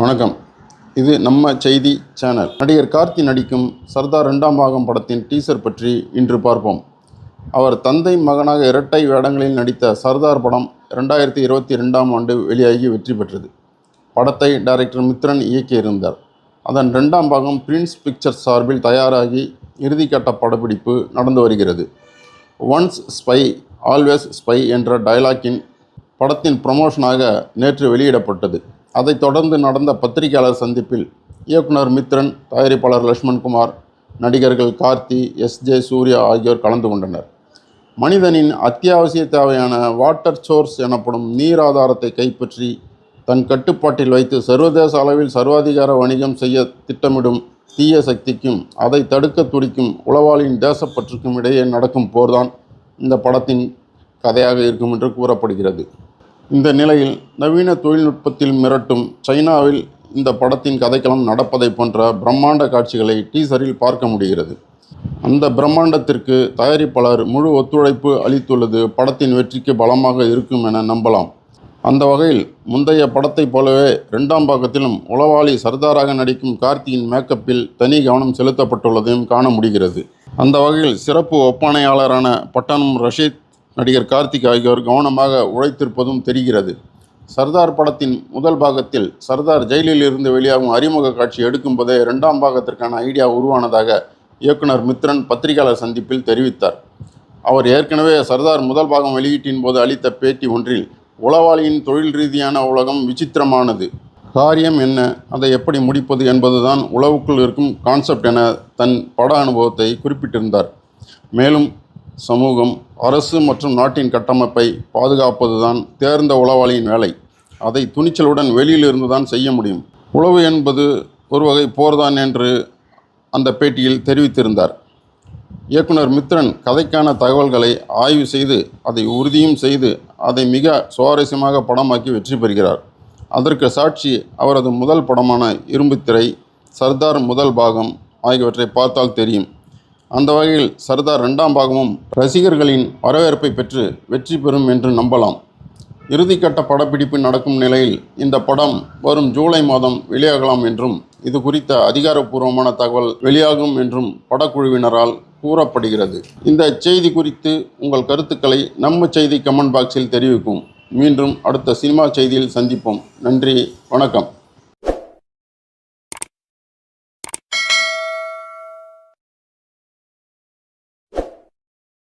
வணக்கம். இது நம்ம செய்தி சேனல். நடிகர் கார்த்தி நடிக்கும் சர்தார் ரெண்டாம் பாகம் படத்தின் டீசர் பற்றி இன்று பார்ப்போம். அவர் தந்தை மகனாக இரட்டை வேடங்களில் நடித்த சர்தார் படம் ரெண்டாயிரத்தி இருபத்தி ரெண்டாம் ஆண்டு வெளியாகி வெற்றி பெற்றது. படத்தை டைரக்டர் மித்ரன் இயக்கியிருந்தார். அதன் ரெண்டாம் பாகம் பிரின்ஸ் பிக்சர்ஸ் சார்பில் தயாராகி இறுதிக்கட்ட படப்பிடிப்பு நடந்து வருகிறது. ஒன்ஸ் ஸ்பை ஆல்வேஸ் ஸ்பை என்ற டயலாக்கின் படத்தின் ப்ரமோஷனாக நேற்று வெளியிடப்பட்டது. அதைத் தொடர்ந்து நடந்த பத்திரிகையாளர் சந்திப்பில் இயக்குனர் மித்ரன் தயாரிப்பாளர் லக்ஷ்மண்குமார் நடிகர்கள் கார்த்தி எஸ் ஜே சூர்யா ஆகியோர் கலந்து கொண்டனர். மனிதனின் அத்தியாவசிய தேவையான வாட்டர் சோர்ஸ் எனப்படும் நீர் ஆதாரத்தை கைப்பற்றி தன் கட்டுப்பாட்டில் வைத்து சர்வதேச அளவில் சர்வாதிகார வணிகம் செய்ய திட்டமிடும் தீய சக்திக்கும் அதை தடுக்க துடிக்கும் உளவாளியின் தேசப்பற்றுக்கும் இடையே நடக்கும் போர்தான் இந்த படத்தின் கதையாக இருக்கும் என்று கூறப்படுகிறது. இந்த நிலையில் நவீன தொழில்நுட்பத்தில் மிரட்டும் சைனாவில் இந்த படத்தின் கதைக்களம் நடப்பதை போன்ற பிரம்மாண்ட காட்சிகளை டீசரில் பார்க்க முடிகிறது. அந்த பிரம்மாண்டத்திற்கு தயாரிப்பாளர் முழு ஒத்துழைப்பு அளித்துள்ளது படத்தின் வெற்றிக்கு பலமாக இருக்கும் என நம்பலாம். அந்த வகையில் முந்தைய படத்தைப் போலவே ரெண்டாம் பாகத்திலும் உளவாளி சர்தாராக நடிக்கும் கார்த்தியின் மேக்கப்பில் தனி கவனம் செலுத்தப்பட்டுள்ளதையும் காண முடிகிறது. அந்த வகையில் சிறப்பு ஒப்பனையாளரான பட்டணம் ரஷீத் நடிகர் கார்த்திக் ஆகியோர் கவனமாக உழைத்திருப்பதும் தெரிகிறது. சர்தார் படத்தின் முதல் பாகத்தில் சர்தார் ஜெயிலில் இருந்து வெளியாகும் அறிமுக காட்சி எடுக்கும்போதே இரண்டாம் பாகத்திற்கான ஐடியா உருவானதாக இயக்குனர் மித்ரன் பத்திரிகையாளர் சந்திப்பில் தெரிவித்தார். அவர் ஏற்கனவே சர்தார் முதல் பாகம் வெளியீட்டின் போது அளித்த பேட்டி ஒன்றில் உளவாளியின் தொழில் ரீதியான உலகம் விசித்திரமானது. காரியம் என்ன? அதை எப்படி முடிப்பது என்பதுதான் உளவுக்குள் இருக்கும் கான்செப்ட் என தன் பட அனுபவத்தை குறிப்பிட்டிருந்தார். மேலும் சமூகம் அரசு மற்றும் நாட்டின் கட்டமைப்பை பாதுகாப்பதுதான் தேர்ந்த உளவாளியின் வேலை. அதை துணிச்சலுடன் வெளியிலிருந்து தான் செய்ய முடியும். உளவு என்பது ஒரு வகை போர்தான் என்று அந்த பேட்டியில் தெரிவித்திருந்தார். இயக்குனர் மித்ரன் கதைக்கான தகவல்களை ஆய்வு செய்து அதை உறுதியும் செய்து அதை மிக சுவாரஸ்யமாக படமாக்கி வெற்றி பெறுகிறார். அதற்கு சாட்சி அவரது முதல் படமான இரும்புத்திரை சர்தார் முதல் பாகம் ஆகியவற்றை பார்த்தால் தெரியும். அந்த வகையில் சர்தார் ரெண்டாம் பாகமும் ரசிகர்களின் வரவேற்பை பெற்று வெற்றி பெறும் என்று நம்பலாம். இறுதிக்கட்ட படப்பிடிப்பு நடக்கும் நிலையில் இந்த படம் வரும் ஜூலை மாதம் வெளியாகலாம் என்றும் இது குறித்த அதிகாரப்பூர்வமான தகவல் வெளியாகும் என்றும் படக்குழுவினரால் கூறப்படுகிறது. இந்த செய்தி குறித்து உங்கள் கருத்துக்களை நம்ம செய்தி கமெண்ட் பாக்ஸில் தெரிவிக்கும். மீண்டும் அடுத்த சினிமா செய்தியில் சந்திப்போம். நன்றி வணக்கம்.